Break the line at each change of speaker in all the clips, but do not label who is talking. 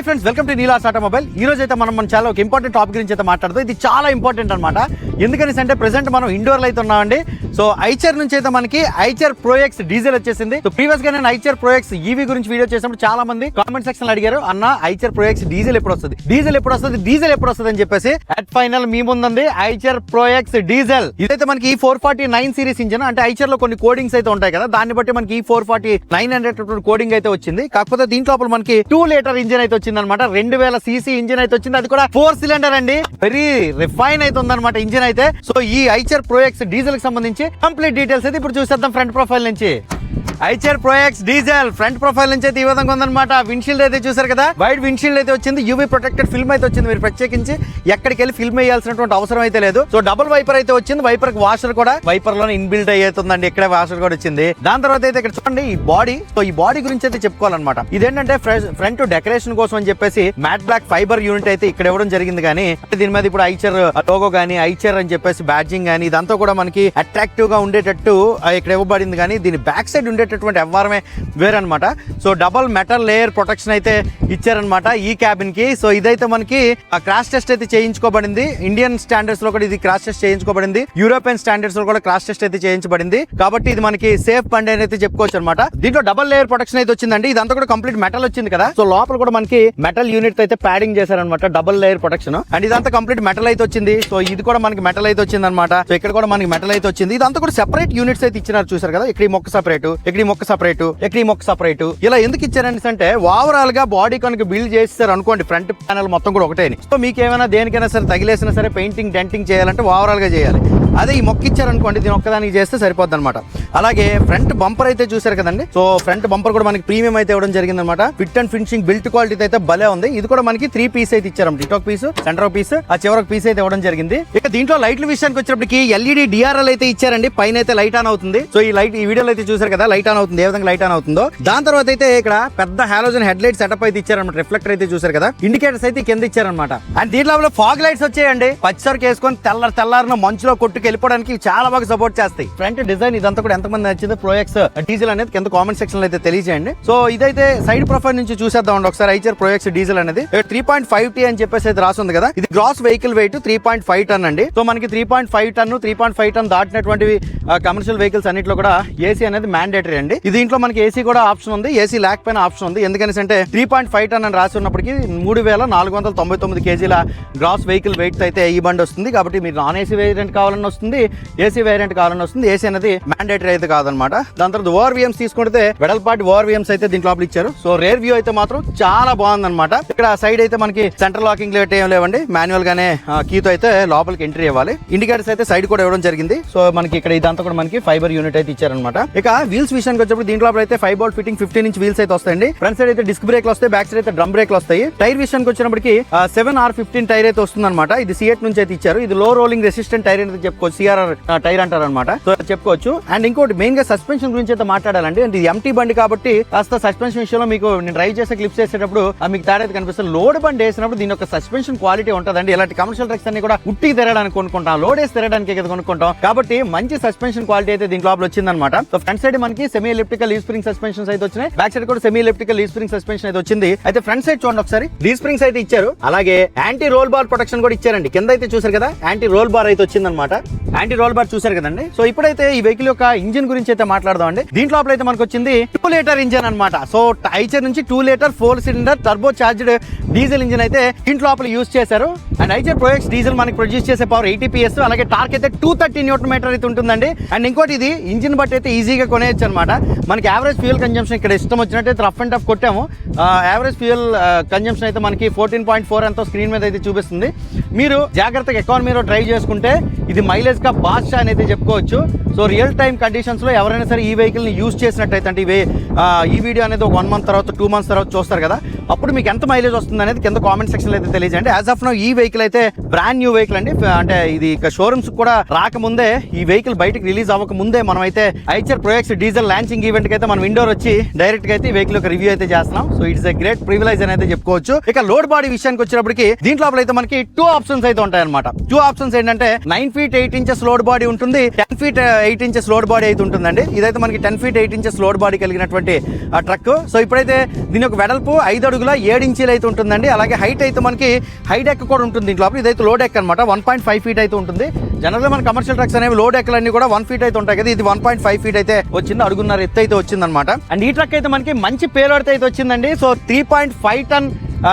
Hi friends welcome to నీలాస్ automobile. ఈ రోజు అయితే మనం మన చాలా ఒక ఇంపార్టెంట్ టాపిక్ గురించి అయితే మాట్లాడుతాం ఇది చాలా ఇంపార్టెంట్ అనమాట ఎందుకని అంటే ప్రెసెంట్ మనం ఇండోర్లో అయితే ఉన్నామండి. సో ఐచర్ నుంచి అయితే మనకి ఐచర్ ప్రోఎక్స్ డీజిల్ వచ్చేసింది. సో ప్రీవియస్గా నేను ఐచర్ ప్రోఎక్స్ ఈవీ గురించి వీడియో చేసినప్పుడు చాలా మంది కామెంట్ సెక్షన్ అడిగారు అన్న ఐచర్ ప్రోఎక్స్ డీజిల్ ఎప్పుడు వస్తుంది? డీజిల్ ఎప్పుడు వస్తుంది? డీజిల్ ఎప్పుడు వస్తుంది? అని చెప్పేసి అట్ ఫైనల్ మీ ముందుంది ఐచర్ ప్రోఎక్స్ డీజిల్ ఇదైతే మనకి ఈ four forty nine series engine అంటే ఐచర్లో కొన్ని కోడింగ్స్ అయితే ఉంటాయి కదా దాన్ని బట్టి మనకి ఈ four forty nine hundred coding అయితే వచ్చింది. కాకపోతే దీంట్లో మనకి టూ లీటర్ ఇంజిన్ అయితే వచ్చింది. అనమాట రెండు వేల సీసీ ఇంజిన్ అయితే వచ్చింది. అది కూడా ఫోర్ సిలిండర్ అండి. వెరీ రిఫైన్ అయితే ఉందన్నమాట ఇంజిన్ అయితే. సో ఈ ఐచర్ ప్రోఎక్స్ డీజిల్కి సంబంధించి కంప్లీట్ డీటెయిల్స్ అయితే ఇప్పుడు చూసేద్దాం ఫ్రంట్ ప్రొఫైల్ నుంచి. Eicher Pro X diesel front profile నుంచి అయితే ఈ విధంగా ఉందన్నమాట. విండ్షీల్డ్ అయితే చూసారు కదా? వైడ్ విండ్షీల్డ్ అయితే వచ్చింది. యూవీ ప్రొటెక్టెడ్ ఫిల్మ్ అయితే వచ్చింది మీరు ప్రత్యేకించి. ఎక్కడికి వెళ్ళి ఫిల్మ్ వేయాల్సినటువంటి అవసరం అయితే లేదు. సో డబుల్ వైపర్ అయితే వచ్చింది. వైపర్ వాషర్ కూడా వైపర్లోనే ఇన్బిల్ట్ అయ్యేతుందండి ఇక్కడే వాషర్ కూడా వచ్చింది. దాని తర్వాత అయితే ఇక్కడ చూడండి ఈ బాడీ సో ఈ బాడీ గురించి అయితే చెప్పుకోవాలన్నమాట. ఇదేంటంటే ఫ్రంట్ డెకరేషన్ కోసం అని చెప్పేసి మ్యాట్ బ్లాక్ ఫైబర్ యూనిట్ అయితే ఇక్కడ ఇవ్వడం జరిగింది కానీ దీని మీద ఇప్పుడు ఐచర్ లోగో గానీ ఐచర్ అని చెప్పేసి బ్యాడ్జింగ్ గానీ ఇదంతా కూడా మనకి అట్రాక్టివ్గా ఉండేటట్టు ఇక్కడ ఇవ్వబడింది కానీ దీని బ్యాక్ సైడ్ ఉండేటటువంటి ఎవ్వరమే వేరనమాట so double metal layer protection అయితే ఇచ్చారనమాట ఈ క్యాబిన్కి. సో ఇదైతే మనకి క్రాష్ టెస్ట్ అయితే చేయించుకోబడింది. ఇండియన్ స్టాండర్డ్స్లో కూడా ఇది క్రాష్ టెస్ట్ చేయించుకోబడింది. యూరోపియన్ స్టాండర్డ్స్లో కూడా క్రాష్ టెస్ట్ అయితే చేయించబడింది. కాబట్టి ఇది మనకి సేఫ్ బండి అని అయితే చెప్పుకోవచ్చు అనమాట దీంట్లో డబల్ లేయర్ ప్రొటెక్షన్ అయితే వచ్చిందండి. ఇదంతా కూడా కంప్లీట్ మెటల్ వచ్చింది కదా. సో లోపల కూడా మనకి మెటల్ యూనిట్ అయితే ప్యాడింగ్ చేశారనమాట డబల్ లేయర్ ప్రొటెక్షన్ అండ్ ఇదంతా కంప్లీట్ మెటల్ అయితే వచ్చింది. సో ఇది కూడా మనకి మెటల్ అయితే వచ్చింది అనమాట సో ఇక్కడ కూడా మనకి మెటల్ అయితే వచ్చింది. ఇదంతా కూడా సెపరేట్ యూనిట్స్ అయితే ఇచ్చినారు చూసారు కదా. ఇక్కడ ఈ మొక్క సపరేట్ ఇక్కడ ఈ మొక్క సపరేట్ ఇక్కడ ఈ మొక్క సపరేట్. ఇలా ఎందుకు ఇచ్చారని అంటే ఓవరాల్గా బాడీ కనుక బిల్డ్ చేస్తారు అనుకోండి ఫ్రంట్ ప్యానల్ మొత్తం కూడా ఒకటే సో మీకు ఏమైనా దేనికైనా సరే తగిలేసినా సరే పెయింటింగ్ డెంటింగ్ చేయాలంటే ఓవరాల్గా చేయాలి. అదే ఈ మొక్క ఇచ్చారనుకోండి దీని ఒక్కదానికి చేస్తే సరిపోద్ది అనమాట అలాగే ఫ్రంట్ బంపర్ అయితే చూసారు కదండి? సో ఫ్రంట్ బంపర్ కూడా మనకి ప్రీమియం అయితే ఇవ్వడం జరిగింది అనమాట fit and finishing built quality అయితే భలే ఉంది. ఇది కూడా మనకి త్రీ పీస్ అయితే ఇచ్చారు. ఇటొక పీస్ సెంటర్ పీస్ ఆ చివరికి పీస్ అయితే ఇవ్వడం జరిగింది. ఇక దీంట్లో లైట్ల విషయానికి వచ్చినప్పటికి ఎల్ఈడి డిఆర్ఎల్ అయితే ఇచ్చారండి. పైన అయితే లైట్ ఆన్ అవుతుంది. సో ఈ లైట్ ఈ వీడియోలో అయితే చూసారు కదా లైట్ ఆన్ అవుతుంది. ఏ విధంగా లైట్ ఆన్ అవుతుందో. దాని తర్వాత అయితే ఇక్కడ పెద్ద హాలోజన్ హెడ్ లైట్ సెటప్ అయితే ఇచ్చారన్నమాట. రిఫ్లెక్టర్ అయితే చూసారు కదా. ఇండికేటర్స్ అయితే కింద ఇచ్చారనమాట అండ్ దీంట్లో ఫాగ్ లైట్స్ వచ్చాయండి. పచ్చరికి వేసుకొని తెల్ల తెల్లారిన మంచులో కొట్టుకు వెళ్ళిపోవడానికి చాలా బాగా సపోర్ట్ చేస్తాయి. ఫ్రంట్ డిజైన్ ఇదంతా కూడా ఎంతమంది నచ్చింది ప్రోఎక్స్ డీజిల్ అనేది కింద కామెంట్ సెక్షన్లో అయితే తెలియజేయండి. సో ఇదైతే సైడ్ ప్రొఫైల్ నుంచి చూసేద్దాం అండి. ఒకసారి ఐచర్ ప్రోఎక్స్ డీజిల్ అనేది. త్రీ పాయింట్ ఫైవ్ టీ అని చెప్పేసి అయితే రాస్తుంది కదా. ఇది gross vehicle weight three point five ton అండి. సో మనకి three point five ton three point five ton దాటినటువంటివి commercial vehicles అన్నింటిలో కూడా ఏసీ అనేది మ్యాండేటరీ అండి. ఇది దీంట్లో మనకి ఏసీ కూడా ఆప్షన్ ఉంది. ఏసీ లేకపోయిన ఆప్షన్ ఉంది. ఎందుకని అంటే త్రీ పాయింట్ ఫైవ్ టన్ అని రాసి ఉన్నప్పటికీ మూడు వేల నాలుగు వందల తొంభై తొమ్మిది కేజీల గ్రాస్ వెహికల్ వెయిట్ అయితే ఈ బండి వస్తుంది. కాబట్టి మీరు నాన్ ఏసీ వేరియంట్ కావాలన్నా వస్తుంది ఏసీ వేరియంట్ కావాలని వస్తుంది. ఏసీ అనేది మ్యాండేటరీ అయితే కాదనమాట. దాని తర్వాత ఓఆర్విఎంస్ తీసుకుంటే వెడల్పాటి ఓఆర్విఎంస్ అయితే దీంట్లో ఇచ్చారు. సో రేర్ వ్యూ అయితే మాత్రం చాలా బాగుందనమాట. ఇక్కడ సైడ్ అయితే మనకి సెంటర్ లాకింగ్ లేట్ ఏం లేవండి. మాన్యువల్ గానే కీతో అయితే లోపలికి ఎంట్రీ ఇవ్వాలి. ఇండికేటర్స్ అయితే సైడ్ కూడా ఇవ్వడం జరిగింది. సో మనకి ఇక్కడ ఇదంతా కూడా మనకి ఫైబర్ యూనిట్ అయితే ఇచ్చారనమాట. ఇక వీల్స్ విషయానికి వచ్చేప్పుడు దీంట్లో అయితే five bolt fitting fifteen inch wheels అయితే వస్తాయండి. ఫ్రంట్ సైడ్ అయితే డిస్క్ బ్రేక్ వస్తాయి బ్యాక్ సైడ్ అయితే డ్రమ్ బ్రేక్ వస్తాయి. టైర్ విషయానికి వచ్చినప్పటికి సెవెన్ ఆర్ ఫిఫ్టీన్ టైర్ అయితే వస్తుందన్నమాట ఇది సిఎట్ నుంచి అయితే ఇచ్చారు. ఇది లో రోలింగ్ రెసిస్టెంట్ టైర్ అయితే సిఆర్ఆర్ టైర్ అంటారు అనమాట సో చెప్పుకోవచ్చు. అండ్ ఇంకోటి మెయిన్గా సస్పెన్షన్ గురించి అయితే మాట్లాడాలండి. అంటే ఇది ఎంటీ బండి కాబట్టి కాస్త సస్పెన్షన్ విషయంలో మీకు నేను డ్రైవ్ చేసే క్లిప్స్ వేసేటప్పుడు ఆ మీకు తేడా కనిపిస్తుంది. లోడ్ బండి వేసినప్పుడు దీని యొక్క సస్పెన్షన్ క్వాలిటీ ఉంటుందండి. ఇలాంటి కమర్షియల్ ట్రక్స్ అన్ని కూడా ఉట్టికి తిరగడానికి కొనుక్కుంటాం. లోడ్ వేసి తిరగడానికి కదా కొనుక్కుంటాం. కాబట్టి మంచి సస్పెన్షన్ క్వాలిటీ అయితే దీని లోపల వచ్చిందనమాట సో ఫ్రంట్ సైడ్ మనకి సెమీ ఎలిప్టికల్ ఈ స్ప్రింగ్ సస్పెన్షన్స్ అయితే వచ్చినాయి. బ్యాక్ సైడ్ కూడా సెమీ ఎలిప్టికల్ ఈ స్ప్రింగ్ సస్పెన్షన్ అయితే వచ్చింది. అయితే ఫ్రంట్ సైడ్ చూడండి ఒకసారి. డీ స్ప్రింగ్స్ అయితే ఇచ్చారు. అలాగే యాంటీ రోల్ బార్ ప్రొటెక్షన్ కూడా ఇచ్చారండి. కింద అయితే చూసారు కదా? యాంటీ రోల్ బార్ అయితే వచ్చిందనమాట యాంటీ రోల్ బార్ చూసారు కదండి? సో ఇప్పుడైతే ఈ వెహికల్ యొక్క ఇంజిన్ గురించి అయితే మాట్లాడదాం అండి దీంట్లో అయితే మనకు వచ్చింది టూ లీటర్ ఇంజిన్ అనమాట సో ఐచర్ నుంచి two litre four cylinder turbo charged diesel engine అయితే దీంట్లో లోపల యూస్ చేశారు. And Eicher Pro X diesel మనకి ప్రొడ్యూస్ చేసే పవర్ ఎయిటీ పిఎస్ అలాగే టార్క్ అయితే టూ థర్టీ న్యూటన్ మీటర్ అయితే ఉంటుందండి. అండ్ ఇంకోటి ఇది ఇంజిన్ బట్టి అయితే ఈజీగా కొనేయచ్చు అనమాట మనకి యావరేజ్ ఫ్యూయల్ కన్జంప్షన్ ఇక్కడ ఇష్టం వచ్చినట్టయితే రఫ్ అండ్ టఫ్ కొట్టాము. యావరేజ్ ఫ్యూయల్ కన్జంప్షన్ అయితే మనకి ఫోర్టీన్ పాయింట్ ఫోర్ ఎంతో స్క్రీన్ మీద అయితే చూపిస్తుంది. మీరు జాగ్రత్తగా ఎకానమీలో డ్రైవ్ చేసుకుంటే ఇది మైలేజ్గా బాద్షా అనేది చెప్పుకోవచ్చు. సో రియల్ టైం కండిషన్స్లో ఎవరైనా సరే ఈ వెహికల్ని యూజ్ చేసినట్టయితే అంటే ఈ వీడియో అనేది ఒక వన్ మంత్ తర్వాత టూ మంత్స్ తర్వాత చూస్తారు కదా. అప్పుడు మీకు ఎంత మైలేజ్ వస్తుంది అనేది కింద కామెంట్ సెక్షన్ అయితే తెలియజేయండి. యాజ్ ఆఫ్ నో ఈ వెహికల్ అయితే బ్రాండ్ న్యూ వెహికల్ అండి. అంటే ఇది షోరూమ్స్ కూడా రాకముందే ఈ వెహికల్ బయటకు రిలీజ్ అవ్వక ముందే మనం అయితే ఐచర్ ప్రొజెక్ట్స్ డీజిల్ లాంచింగ్ ఈవెంట్కి అయితే మనం ఇండోర్ వచ్చి డైరెక్ట్గా అయితే ఈ వెహికల్ యొక్క రివ్యూ అయితే చేస్తున్నాం. So it's a great privilege అని అయితే చెప్పుకోవచ్చు. ఇక లోడ్ బాడీ విషయానికి వచ్చినప్పటికి దీంట్లో అయితే మనకి టూ ఆప్షన్స్ అయితే ఉంటాయి అనమాట టూ ఆప్షన్స్ ఏంటంటే nine feet eight inches load body ఉంటుంది. Ten feet eight inches load body అయితే ఉంటుందండి. ఇదైతే మనకి ten feet eight inches load body కలిగినటువంటి uh, ట్రక్ సో ఇప్పుడైతే దీని యొక్క వెడల్పు ఐదు అడుగులు అడుగుల ఏడు ఇంచీలు అయితే ఉంటుందండి. అలాగే హైట్ అయితే మనకి హై డెక్ కూడా ఉంటుంది దీంట్లో. ఇదైతే లో డెక్ అనమాట వన్ పాయింట్ ఫైవ్ ఫీట్ అయితే ఉంటుంది. జనరల్గా మన కమర్షియల్ ట్రక్స్ అనేవి లో డెక్లన్నీ కూడా వన్ ఫీట్ అయితే ఉంటాయి కదా. ఇది వన్ పాయింట్ ఫైవ్ ఫీట్ అయితే వచ్చింది. అడుగున్నర ఎత్తు అయితే వచ్చిందనమాట అండ్ ఈ ట్రక్ అయితే మనకి మంచి పేరు అయితే వచ్చిందండి. So three point five ton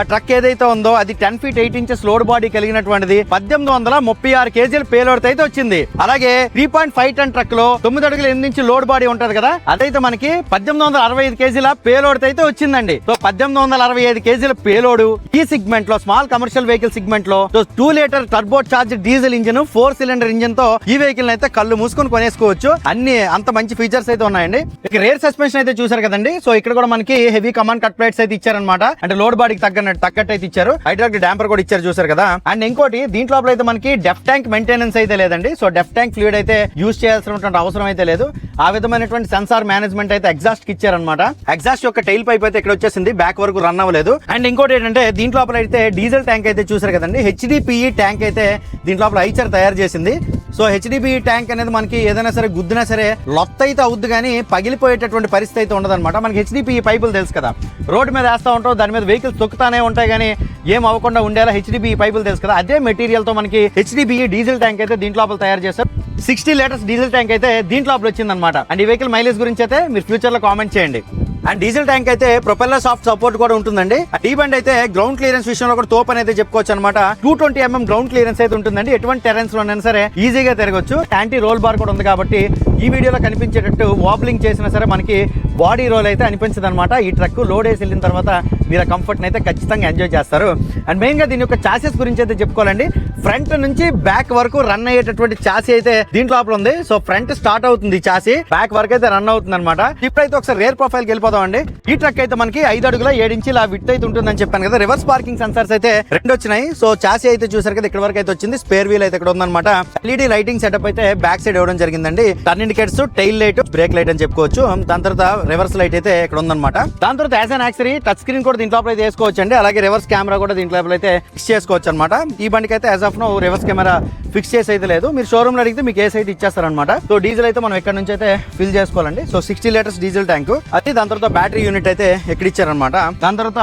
truck ఏదైతే ఉందో అది ten feet eight inches load body కలిగినటువంటిది. పద్దెనిమిది వందల ముప్పై ఆరు కేజీల పేలోడ్ అయితే వచ్చింది. అలాగే త్రీ పాయింట్ ఫైవ్ టన్ ట్రక్లో తొమ్మిది అడుగుల ఎనిమిది ఇంచు లోడ్ బాడీ ఉంటది కదా? అదైతే మనకి పద్దెనిమిది వందల అరవై ఐదు కేజీల పేలోడ్ అయితే వచ్చిందండి. సో పద్దెనిమిది వందల అరవై ఐదు కేజీల పేలోడ్ ఈ సిగ్మెంట్లో small commercial vehicle సిగ్మెంట్లో two litre turbo charge diesel engine four cylinder ఇంజిన్తో ఈ వెహికల్ అయితే కళ్ళు మూసుకొని కొనేసుకోవచ్చు. అన్ని అంత మంచి ఫీచర్స్ అయితే ఉన్నాయండి. ఇక రేర్ సస్పెన్షన్ అయితే చూసారు కదండి. సో ఇక్కడ కూడా మనకి హెవీ కమాండ్ కట్ ప్లేట్స్ అయితే ఇచ్చారనమాట అంటే లోడ్ బాడీకి తగ్గట్టు తగ్గట్టు అయితే ఇచ్చారు. హైడ్రాలిక్ డాంపర్ కూడా ఇచ్చారు చూసారు కదా. అండ్ ఇంకోటి దీంట్లో అయితే మనకి డెఫ్ ట్యాంక్ మెయింటెనెన్స్ అయితే లేదండి. సో డెఫ్ ట్యాంక్ ఫ్లూయిడ్ అయితే యూజ్ చేయాల్సినటువంటి అవసరం అయితే లేదు. ఆ విధమైనటువంటి సెన్సార్ మేనేజ్మెంట్ అయితే ఎగ్జాస్ట్కి ఇచ్చారనమాట ఎగ్జాస్ట్ యొక్క టైల్ పైప్ అయితే ఇక్కడ వచ్చేసింది. బ్యాక్ వరకు రన్ అవ్వలేదు. అండ్ ఇంకోటి ఏంటంటే దీంట్లో అయితే డీజిల్ ట్యాంక్ అయితే చూసారు కదండి. హెచ్డిపిఈ ట్యాంక్ అయితే దీంట్లో ఐచర్ తయారు చేసింది. సో హెచ్డిబి ట్యాంక్ అనేది మనకి ఏదైనా సరే గుద్దినా సరే లొత్త అయితే అవుద్ది కానీ పగిలిపోయేటటువంటి పరిస్థితి అయితే ఉండదన్నమాట. మనకి హెచ్డిపి పైపులు తెలుసు కదా. రోడ్డు మీద వేస్తూ ఉంటాం దాని మీద వెహికల్స్ తొక్కుతానే ఉంటాయి కానీ ఏం అవ్వకుండా ఉండేలా హెచ్డిబి పైపులు తెలుసు కదా. అదే మెటీరియల్తో మనకి హెచ్డిబి డీజిల్ ట్యాంక్ అయితే దీంట్లో తయారు చేస్తారు సిక్స్టీ లీటర్స్ డీజిల్ ట్యాంక్ అయితే దీంట్లో వచ్చిందనమాట అండ్ ఈ వెహికల్ మైలేజ్ గురించి అయితే మీరు ఫ్యూచర్లో కామెంట్ చేయండి. అండ్ డీజిల్ ట్యాంక్ అయితే ప్రొపెల్లర్ సాఫ్ట్ సపోర్ట్ కూడా ఉంటుందండి. డీ బండ్ అయితే గ్రౌండ్ క్లియరెన్స్ విషయంలో కూడా తోప్ అనేది చెప్పుకోవచ్చు అనమాట two twenty MM ground clearance అయితే ఉంటుందండి. ఎటువంటి టెరెన్స్లో సరే ఈజీగా తిరగొచ్చు. యాంటీ రోల్ బార్ కూడా ఉంది కాబట్టి ఈ వీడియోలో కనిపించేటట్టు వాబ్లింగ్ చేసినా సరే మనకి బాడీ రోల్ అయితే అనిపించదు అనమాట ఈ ట్రక్ లోడ్ వేసి వెళ్ళిన తర్వాత మీరు ఆ కంఫర్ట్ అయితే ఖచ్చితంగా ఎంజాయ్ చేస్తారు. అండ్ మెయిన్గా దీని యొక్క చాసెస్ గురించి అయితే చెప్పుకోవాలండి. ఫ్రంట్ నుంచి బ్యాక్ వరకు రన్ అయ్యేటటువంటి చాసీ అయితే దీంట్లో లోపల ఉంది. సో ఫ్రంట్ స్టార్ట్ అవుతుంది చాసీ బ్యాక్ వరకు అయితే రన్ అవుతుంది అనమాట ఇప్పుడైతే ఒకసారి రేర్ ప్రొఫైల్కి వెళ్ళిపోదాం అండి. ఈ ట్రక్ అయితే మనకి ఐదు అడుగుల ఏడించి ఇంచుల విత్ అయితే ఉంటుందని చెప్పాను కదా. రివర్స్ పార్కింగ్ సెన్సర్స్ అయితే రెండు వచ్చినాయి. సో చాసీ అయితే చూసారు కదా ఇక్కడ వరకు అయితే వచ్చింది. స్పేర్ వీల్ అయితే ఇక్కడ ఉందన్నమాట. ఎల్ఈడి లైటింగ్ సెటప్ అయితే బ్యాక్ సైడ్ ఇవ్వడం జరిగిందండి. దాన్ని indicators tail light brake light అని చెప్పుకోవచ్చు. దాని తర్వాత రివర్స్ లైట్ అయితే ఇక్కడ ఉందన్నమాట. దాని తర్వాత as an accessory touch screen కూడా దీంట్లో అయితే వేసుకోవచ్చు అండి అలాగే రివర్స్ కెమెరా కూడా దీంట్లో అయితే ఫిక్స్ చేసుకోవచ్చు అనమాట ఈ బండికి అయితే as of now reverse camera fix చేసి అయితే లేదు. మీరు షోరూమ్లో అడిగితే మీకు ఏస్ అయితే ఇచ్చేస్తారనమాట సో డీజిల్ అయితే మనం ఇక్కడ నుంచి అయితే ఫిల్ చేసుకోవాలండి. So sixty litres diesel tank. అది దాని తర్వాత బ్యాటరీ యూనిట్ అయితే ఎక్కడ ఇచ్చారనమాట దాని తర్వాత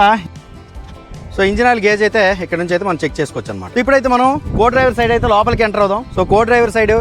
సో ఇంజిన్ ఆయిల్ గేజ్ అయితే ఇక్కడ నుంచి అయితే మనం చెక్ చేసుకోవచ్చు అనమాట ఇప్పుడైతే మనం కో డ్రైవర్ సైడ్ అయితే లోపలికి ఎంటర్ అవుదాం. సో కో డ్రైవర్ సైడ్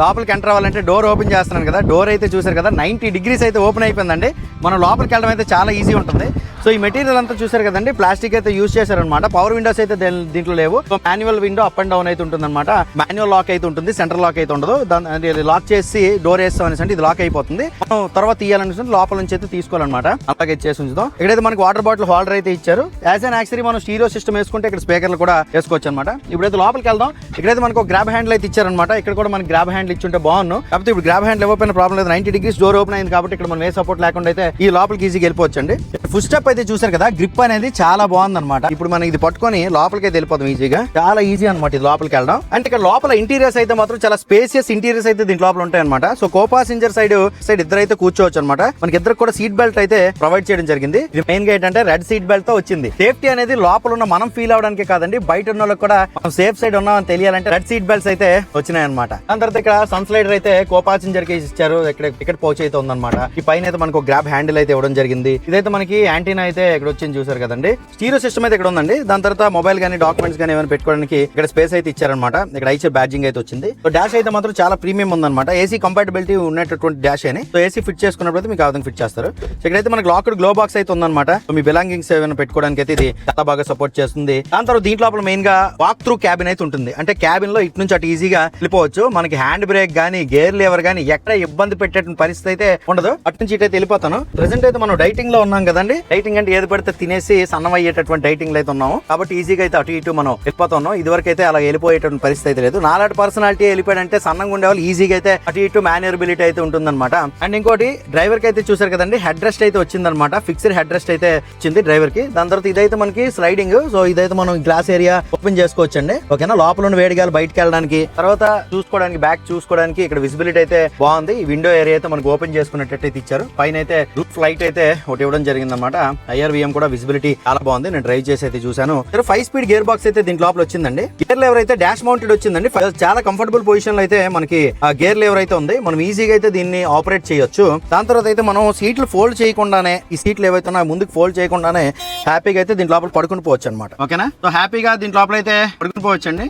లోపలికి ఎంటర్ అవ్వాలంటే డోర్ ఓపెన్ చేస్తున్నాను కదా. డోర్ అయితే చూసారు కదా. నైంటీ డిగ్రీస్ అయితే ఓపెన్ అయిపోయిందండి. మనం లోపలికి వెళ్ళడం అయితే చాలా ఈజీ ఉంటుంది. సో ఈ మెటీరియల్ అంతా చూసారు కదండి. ప్లాస్టిక్ అయితే యూస్ చేశారనమాట పవర్ విండోస్ అయితే దీంట్లో లేవు. So manual window up and down అయితే ఉంటుంది అనమాట మాన్యువల్ లాక్ అయితే ఉంటుంది. సెంటర్ లాక్ అయితే ఉండదు. దాని లాక్ చేసి డోర్ వేస్తాం అనేసి అంటే ఇది లాక్ అయిపోతుంది. మనం తర్వాత తీయాలనుకుంటే లోపల నుంచి అయితే తీసుకోవాలన్నమాట. అలాగే చేసి ఉంచుదాం. ఇక్కడైతే మనకి వాటర్ బాటిల్ హోల్డర్ అయితే ఇచ్చారు. యాజ్ అన్ యాక్సరీ మనం స్టీరియో సిస్టమ్ వేసుకుంటే ఇక్కడ స్పీకర్లు కూడా వేసుకోవచ్చు అనమాట ఇప్పుడైతే లోపలికి వెళ్దాం. ఇక్కడైతే మనకు గ్రాబ్ హ్యాండిల్ అయితే ఇచ్చారనమాట ఇక్కడ కూడా మనకి గ్రాబ్ హ్యాండిల్ ఇచ్చుంటే బాగున్నాను కాకపోతే ఇప్పుడు గ్రాబ్ హ్యాండ్ ఇవ్వకపోయిన ప్రాబ్లం లేదు. నైన్టీ డిగ్రీస్ డోర్ ఓపెన్ అయింది కాబట్టి ఇక్కడ మనం ఏ సపోర్ట్ లేకుండా అయితే ఈ లోపలికి ఈజీగా వెళ్ళిపోవచ్చండి. ఫుల్ స్టెప్ అయితే చూసారు కదా గ్రిప్ అనేది చాలా బాగుంది అనమాట ఇప్పుడు మనం ఇది పట్టుకొని లోపలికి అయితే వెళ్ళిపోతాం ఈజీగా చాలా ఈజీ అనమాట ఇది లోపలికి వెళ్ళడం. అంటే ఇక్కడ లోపల ఇంటీరియర్స్ అయితే మాత్రం చాలా స్పేసియస్ ఇంటీరియర్స్ అయితే దీంట్లో లోపల ఉంటాయి అనమాట so co passenger side side ఇద్దరు అయితే కూర్చోవచ్చు అనమాట మనకి ఇద్దరు కూడా సీట్ బెల్ట్ అయితే ప్రొవైడ్ చేయడం జరిగింది. ఇది మెయిన్గా ఏంటంటే రెడ్ సీట్ బెల్ట్తో వచ్చింది. సేఫ్టీ అనేది లోపల ఉన్న మనం ఫీల్ అవడానికి కాదండి. బయట ఉన్న వాళ్ళకి కూడా మనం సేఫ్ సైడ్ ఉన్నామని తెలియాలంటే రెడ్ సీట్ బెల్ట్స్ అయితే వచ్చినాయి అనమాట దాని తర్వాత ఇక్కడ సన్ స్లైడర్ అయితే కో పాసింజర్కి ఇచ్చారు. ఇక్కడ టికెట్ పౌచ్ అయితే ఉందన్నమాట. ఈ పైన అయితే మనకు గ్రాబ్ హ్యాండిల్ అయితే ఇవ్వడం జరిగింది. ఇదైతే మనకి యాంటీనా అయితే ఇక్కడ వచ్చింది చూసారు కదండి. స్టీరో సిస్టమ్ అయితే ఇక్కడ ఉందండి. దాని తర్వాత మొబైల్ గానీ డాక్యుమెంట్స్ గానీ ఏమైనా పెట్టుకోవడానికి ఇక్కడ స్పేస్ అయితే ఇచ్చారనమాట ఇక్కడ ఐచర్ బ్యాడ్జింగ్ అయితే వచ్చింది. సో డాష్ అయితే మాత్రం చాలా ప్రీమియం ఉందన్నమాట. ఏసీ కంపాటబిలిటీ ఉన్నటువంటి డాష్ అని. సో ఏసీ ఫిట్ చేసుకున్నప్పుడు మీకు ఆ ఫిట్ చేస్తారు. సో ఇక్కడైతే మనకి లాక్డ్ గ్లో బాక్స్ అయితే ఉందన్నమాట. మీ బిలాంగింగ్స్ ఏమైనా పెట్టుకోవడానికి అయితే ఇది చాలా బాగా సపోర్ట్ చేస్తుంది. దాని తర్వాత దీంట్లో మెయిన్గా వాక్ త్రూ క్యాబిన్ అయితే ఉంటుంది. అంటే క్యాబిన్లో ఇటు నుంచి అటు ఈజీగా వెళ్ళిపోవచ్చు. మనకి హ్యాండ్ బ్రేక్ గానీ గేర్ లేవర్ గానీ ఎక్కడ ఇబ్బంది పెట్టేటువంటి పరిస్థితి అయితే ఉండదు. అటు నుంచి ఇటు అయితే వెళ్ళిపోతాను. ప్రెసెంట్ అయితే మనం డైటింగ్లో ఉన్నాం కదండి. డైటింగ్ అంటే ఏది పడితే తినేసి సన్నం అయ్యేటటువంటి డైటింగ్ అయితే ఉన్నాము. కాబట్టి ఈజీగా అయితే అటు ఇటు మనం వెళ్ళిపోతున్నాం. ఇదివరకు అయితే అలా వెళ్ళిపోయేటువంటి పరిస్థితి అయితే లేదు. నాలాంటి పర్సనాలిటీ వెళ్ళిపోయాడంటే సన్నంగా ఉండే వాళ్ళు ఈజీగా అయితే అటు ఇటు మేనేరబిలిటీ అయితే ఉంటుందన్నమాట. అండ్ ఇంకోటి డ్రైవర్కి అయితే చూసారు కదండి హెడ్ రెస్ట్ అయితే వచ్చిందనమాట ఫిక్స్డ్ హెడ్ రెస్ట్ అయితే వచ్చింది డ్రైవర్కి. దాని తర్వాత ఇదైతే మనకి స్లైడింగ్ సో ఇదైతే మనం గ్లాస్ ఏరియా ఓపెన్ చేసుకోవచ్చు అండి ఓకేనా లోపల ఉన్న వేడిగాలు బయటకు వెళ్ళడానికి తర్వాత చూసుకోవడానికి బ్యాక్ చూసుకోవడానికి ఇక్కడ విజిబిలిటీ అయితే బాగుంది. ఈ విండో ఏరియా అయితే మనకు ఓపెన్ చేసుకున్నట్టు ఇచ్చారు. పైన అయితే రూఫ్ లైట్ అయితే ఒకటి ఇవ్వడం జరిగింది అనమాట ఐఆర్విఎం కూడా విజిబిలిటీ చాలా బాగుంది. నేను డ్రైవ్ చేసి అయితే చూసాను ఫైవ్ స్పీడ్ గేర్ బాక్స్ అయితే దీని లోపల వచ్చిందండి. గేర్ లెవర్ అయితే డాష్ మౌంటెడ్ వచ్చిందండి. చాలా కంఫర్టబుల్ పొజిషన్లో అయితే మనకి ఆ గేర్ లెవర్ అయితే ఉంది. మనం ఈజీగా అయితే దీన్ని ఆపరేట్ చేయొచ్చు. దాని తర్వాత అయితే మనం సీట్లు ఫోల్డ్ చేయకుండానే ఈ సీట్లు ఏవైతే ఉన్నాయో ముందుకు ఫోల్డ్ చేయకుండానే హ్యాపీగా అయితే దీని లోపల పడుకుని పోవచ్చు అనమాట ఓకేనా సో హ్యాపీగా దీని లోపల అయితే పడుకుని పోవచ్చు అండి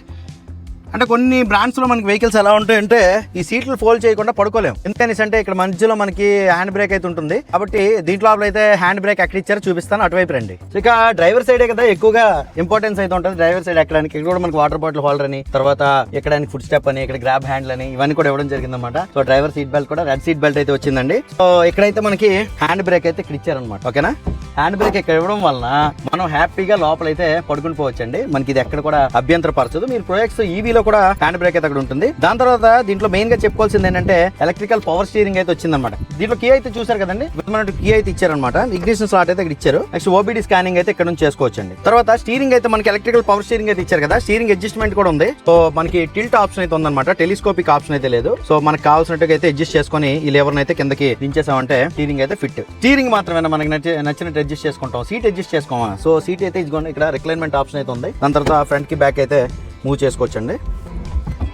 అంటే కొన్ని బ్రాండ్స్లో మనకి వెహికల్స్ ఎలా ఉంటాయంటే ఈ సీట్లు ఫోల్డ్ చేయకుండా పడుకోలేము ఎందుకని అంటే ఇక్కడ మధ్యలో మనకి హ్యాండ్ బ్రేక్ అయితే ఉంటుంది. కాబట్టి దీంట్లో అయితే హ్యాండ్ బ్రేక్ ఎక్కడ ఇచ్చారో చూపిస్తాను. అటువైపు రండి. ఇక డ్రైవర్ సైడే కదా ఎక్కువగా ఇంపార్టెన్స్ అయితే ఉంటుంది. డ్రైవర్ సైడ్ ఎక్కడానికి ఇక్కడ కూడా మనకి వాటర్ బాటిల్ హోల్డర్ అని తర్వాత ఎక్కడానికి ఫుడ్ స్టెప్ అని ఇక్కడ గ్రాబ్ హ్యాండ్ల్ అని ఇవన్నీ కూడా ఇవ్వడం జరిగిందన్నమాట. సో డ్రైవర్ సీట్ బెల్ట్ కూడా రెడ్ సీట్ బెల్ట్ అయితే వచ్చిందండి. సో ఇక్కడైతే మనకి హ్యాండ్ బ్రేక్ అయితే ఇక్కడ ఇచ్చారనమాట ఓకేనా? హ్యాండ్ బ్రేక్ ఇక్కడ ఇవ్వడం వలన మనం హ్యాపీగా లోపలైతే పడుకుని పోవచ్చండి. మనకి ఇది ఎక్కడ కూడా అభ్యంతరపరచదు. మీరు ప్రొజెక్ట్స్ ఈవీలో కూడా హ్యాండ్ బ్రేక్ అయితే అక్కడ ఉంటుంది. దాని తర్వాత దీంట్లో మెయిన్గా చెప్పుకోవాల్సింది ఏంటంటే ఎలక్ట్రికల్ పవర్ స్టీరింగ్ అయితే వచ్చిందనమాట దీంట్లో కీ అయితే చూసారు కదండి? మనకి కీ అయితే ఇచ్చారనమాట ఇగ్నిషన్ స్లాట్ అయితే ఇక్కడ ఇచ్చారు. నెక్స్ట్ ఓబీడీ స్కానింగ్ అయితే ఇక్కడ నుంచి చేసుకోవచ్చండి. తర్వాత స్టీరింగ్ అయితే మనకి ఎలక్ట్రికల్ పవర్ స్టీరింగ్ అయితే ఇచ్చారు కదా? స్టీరింగ్ అడ్జస్ట్మెంట్ కూడా ఉంది. సో మనకి టిల్ట్ ఆప్షన్ అయితే ఉందన్నమాట. టెలిస్కోపిక్ ఆప్షన్ అయితే లేదు. సో మనకు కావాల్సినట్టుగా అయితే అడ్జస్ట్ చేసుకొని ఈ లేవర్ అయితే కిందకి దించేసామంటే స్టీరింగ్ అయితే ఫిట్ స్టీరింగ్ మాత్రమే మనకి నచ్చినట్టు అడ్జస్ట్ చేసుకుంటాం. సీట్ అడ్జస్ట్ చేసుకోమా? సో సీట్ అయితే ఇదిగోండి ఇక్కడ రిక్లైన్మెంట్ ఆప్షన్ అయితే ఉంది. దాని తర్వాత ఫ్రంట్కి బ్యాక్ అయితే మూవ్ చేసుకోవచ్చండి.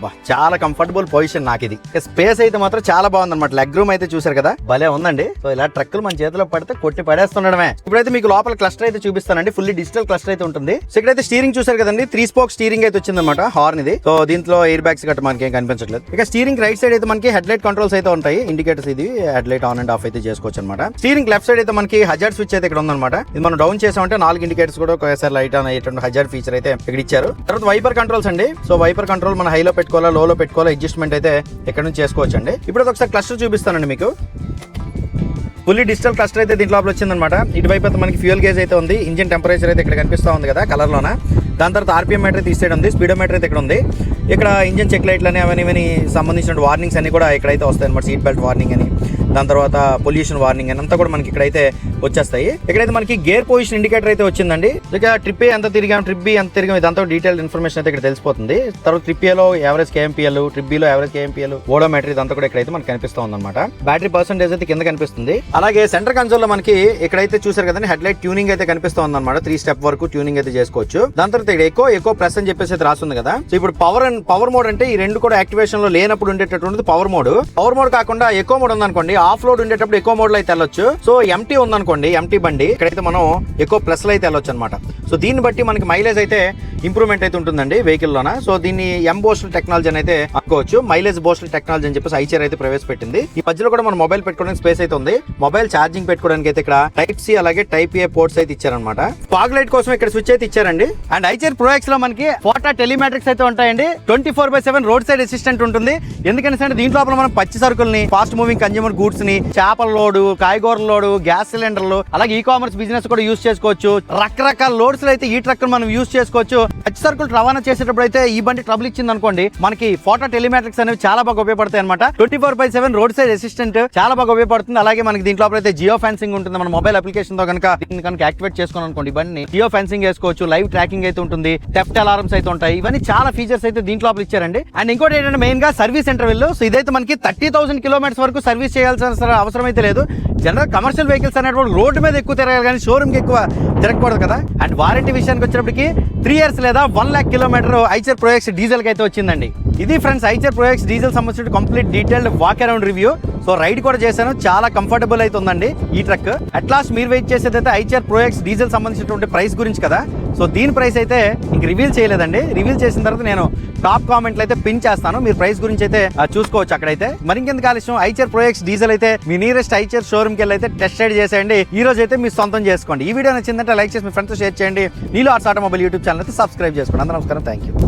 బా చాలా కంఫర్టబుల్ పొజిషన్ నాకు ఇది స్పేస్ అయితే మాత్రం చాలా బాగుంది అనమాట లెగ్ రూమ్ అయితే చూసారు కదా? భలే ఉందండి. సో ఇలా ట్రక్కులు మన చేతిలో పడితే కొట్టి పడేస్తుండడమే. ఇప్పుడైతే మీకు లోపల క్లస్టర్ అయితే చూపిస్తానండి. ఫుల్లీ డిజిటల్ క్లస్టర్ అయితే ఉంటుంది. సో ఇక్కడైతే స్టీరింగ్ చూసారు కదండి. త్రీ స్పోక్ స్టీరింగ్ అయితే వచ్చింది అనమాట హార్న్ ఇది. సో దీంట్లో ఎయిర్ బ్యాగ్స్ గట్రా మనకి ఏం కనిపించట్లేదు. ఇక స్టీరింగ్ రైట్ సైడ్ అయితే మనకి హెడ్ లైట్ కంట్రోల్స్ అయితే ఉంటాయి. ఇండికేటర్స్ ఇది. Head light on and off అయితే చేసుకోవచ్చు అనమాట స్టీరింగ్ లెఫ్ట్ సైడ్ అయితే మనకి హజార్ స్విచ్ అయితే ఇక్కడ ఉందన్నమాట. ఇది మనం డౌన్ చేసామంటే నాలుగు ఇండికేటర్స్ కూడా ఒకసారి లైట్ ఆన్ అయ్యేటువంటి హజార్ ఫీచర్ అయితే ఇక్కడ ఇచ్చారు. తర్వాత వైపర్ కంట్రోల్స్ అండి. సో వైపర్ కంట్రోల్ మన హైలో పెట్టుకోవాలా లోలో పెట్టుకోవాలా అడ్జస్ట్మెంట్ అయితే ఎక్కడ నుంచి చేసుకోవచ్చు అండి ఇప్పుడు ఒకసారి క్లస్టర్ చూపిస్తానండి మీకు. ఫుల్లీ డిజిటల్ క్లస్టర్ అయితే దీంట్లో లోపల వచ్చిందనమాట ఇటువైపు అయితే మనకి ఫ్యూయల్ గేజ్ అయితే ఉంది ఇంజిన్ టెంపరేచర్ అయితే ఇక్కడ కనిపిస్తూ ఉంది కదా కలర్లోన దాని తర్వాత ఆర్పిఎం మీటర్ తీసేయడం ఉంది స్పీడోమీటర్ అయితే ఇక్కడ ఉంది. ఇక్కడ ఇంజిన్ చెక్ లైట్లు అని అవన్నీ ఇవన్నీ సంబంధించిన వార్నింగ్స్ అన్ని కూడా ఇక్కడైతే వస్తాయి అనమాట సీట్ బెల్ట్ వార్నింగ్ అని. దాని తర్వాత పొల్యూషన్ వార్నింగ్ అని అంతా కూడా మనకి ఇక్కడైతే వచ్చేస్తాయి. ఇక్కడైతే మనకి గేర్ పొజిషన్ ఇండికేటర్ అయితే వచ్చిందండి. ఇక ట్రిప్ ఏ ఎంత తిరిగాం ట్రిప్ బి ఎంత తిరిగాం ఇదంతా డీటెయిల్ ఇన్ఫర్మేషన్ అయితే ఇక్కడ తెలిసిపోతుంది. తర్వాత ట్రిప్ ఏలో యావరేజ్ కేఎంపీఎల్ ట్రిప్ బిలో యావరేజ్ కేఎంపీఎల్ ఓడోమెట్రీ ఇదంతా కూడా ఇక్కడైతే మనకి కనిపిస్తూ ఉందన్నమాట. బ్యాటరీ పర్సెంటేజ్ అయితే కింద కనిపిస్తుంది. అలాగే సెంటర్ కన్సోల్లో మనకి ఇక్కడైతే చూసారు కదండి హెడ్ లైట్ ట్యూనింగ్ అయితే కనిపిస్తూ ఉందన్నమాట. త్రీ స్టెప్ వరకు ట్యూనింగ్ అయితే చేసుకోవచ్చు. దాని తర్వాత ఇక్కడ ఎక్కువ ఎక్కువ ప్రెస్ అని చెప్పేసి అయితే రాస్తుంది కదా. సో ఇప్పుడు పవర్ అండ్ పవర్ మోడ్ అంటే ఈ రెండు కూడా యాక్టివేషన్లో లేనప్పుడు ఉండేటటువంటిది పవర్ మోడ్ పవర్ మోడ్ కాకుండా ఎక్కువ మోడ్ ఉందనుకోండి ఆఫ్ లోడ్ ఉండేటప్పుడు ఎక్కువ మోడ్ అయితే వెళ్ళొచ్చు. సో ఎంటీ ఉందనుకోండి ఎంటీ బండి ఇక్కడైతే మనం ఎక్కువ ప్లస్లు అయితే వెళ్ళొచ్చు అనమాట సో దీన్ని బట్టి మనకి మైలేజ్ అయితే ఇంప్రూవ్మెంట్ అయితే ఉంటుందండి వెహికల్ లోన. సో దీన్ని ఎం బోస్టల్ టెక్నాలజీ అని అయితే అనుకోవచ్చు. మైలేజ్ బోస్టల్ టెక్నాలజీ అని చెప్పేసి ఐచర్ అయితే ప్రవేశపెట్టింది. ఈ మధ్యలో కూడా మన మొబైల్ పెట్టుకోవడానికి స్పేస్ అయితే ఉంది. మొబైల్ ఛార్జింగ్ పెట్టుకోవడానికి అయితే ఇక్కడ టైప్ సి అలాగే టైప్ ఏ పోర్ట్స్ అయితే ఇచ్చారనమాట ఫాగ్ లైట్ కోసం ఇక్కడ స్విచ్ అయితే ఇచ్చారండి. అండ్ ఐచర్ ప్రో ఎక్స్లో మనకి ఫోటా టెలిమాట్రిక్స్ అయితే ఉంటాయండి. Twenty four by seven road side assistant ఉంటుంది ఎందుకంటే దీంట్లో మనం పచ్చి సరుకుల్ని ఫాస్ట్ మూవింగ్ కన్జ్యూమర్ గూడ్స్ ని చేపల లోడు కాయగూరల లోడు గ్యాస్ సిలిండర్లు అలాగే ఈ కామర్స్ బిజినెస్ కూడా యూస్ చేసుకోవచ్చు. రకరకాల లోడ్స్ అయితే ఈ ట్రక్ మనం యూస్ చేసుకోవచ్చు. హెచ్ సరుకులు రవాణా చేసేటప్పుడు అయితే ఈ బండి ట్రబుల్ ఇచ్చింది అనుకోండి మనకి ఫోటో టెలిమెట్రిక్స్ అనేవి చాలా బాగా ఉపయోగపడతాయి అనమాట twenty four by seven road side assistant చాలా బాగా ఉపయోగపడుతుంది. అలాగే మనకి దీంట్లో అయితే జియో ఫెన్సింగ్ ఉంటుంది. మన మొబైల్ అప్లికేషన్తో కనుక దీన్ని కనుక యాక్టివేట్ చేసుకుని అనుకోండి బండి బండిని జియో ఫెన్సింగ్ వేసుకోవచ్చు లైవ్ ట్రాకింగ్ అయితే ఉంటుంది. థెఫ్ట్ అలారమ్స్ అయితే ఉంటాయి. ఇవన్నీ చాలా ఫీచర్స్ అయితే దీంట్లో ఇచ్చారండి. అండ్ ఇంకోటి ఏంటంటే మెయిన్గా సర్వీస్ సెంటర్ సో ఇదైతే మనకి థర్టీ థౌసండ్ కిలోమీటర్స్ వరకు సర్వీస్ చేయాల్సిన అవసరం అయితే లేదు. జనరల్ కమర్షియల్ వెహికల్స్ అనేటువంటి రోడ్డు మీద ఎక్కువ తిరగాలి కానీ షోరూమ్కి ఎక్కువ తిరగకూడదు కదా? అండ్ వారంటీ విషయానికి వచ్చినప్పటికి త్రీ ఇయర్స్ లేదా one lakh kilometre Eicher Pro X డీజిల్కి అయితే వచ్చిందండి. ఇది friends Eicher Pro X diesel సంబంధించిన complete detailed walk around review so ride కూడా చేశాను. చాలా కంఫర్టబుల్ అయితే ఉందండి ఈ ట్రక్ అట్ లాస్ట్ మీరు వెయిట్ చేసేది అయితే ఐచర్ ప్రోయక్స్ డీజిల్ సంబంధించినటువంటి ప్రైస్ గురించి కదా. సో దీని ప్రైస్ అయితే ఇంక రివీల్ చేయలేదండి. రివీల్ చేసిన తర్వాత నేను టాప్ కామెంట్లు అయితే పిన్ చేస్తాను. మీరు ప్రైస్ గురించి అయితే చూసుకోవచ్చు అక్కడైతే. మరింకెందుకు ఆలస్యం? ఐచర్ ప్రోయక్స్ డీజిల్ అయితే మీ నియరెస్ట్ ఐచర్ షోరూమ్కి వెళ్ళి అయితే టెస్ట్ రైడ్ చేసేయండి. ఈ రోజు అయితే మీ సొంతం చేసుకోండి. ఈ వీడియో నచ్చిందంటే లైక్ చేసి మీ ఫ్రెండ్స్ షేర్ చేయండి. Neelo arts automobile YouTube channel అయితే సబ్స్క్రైబ్ చేసుకోండి. అందరూ నమస్కారం. Thank you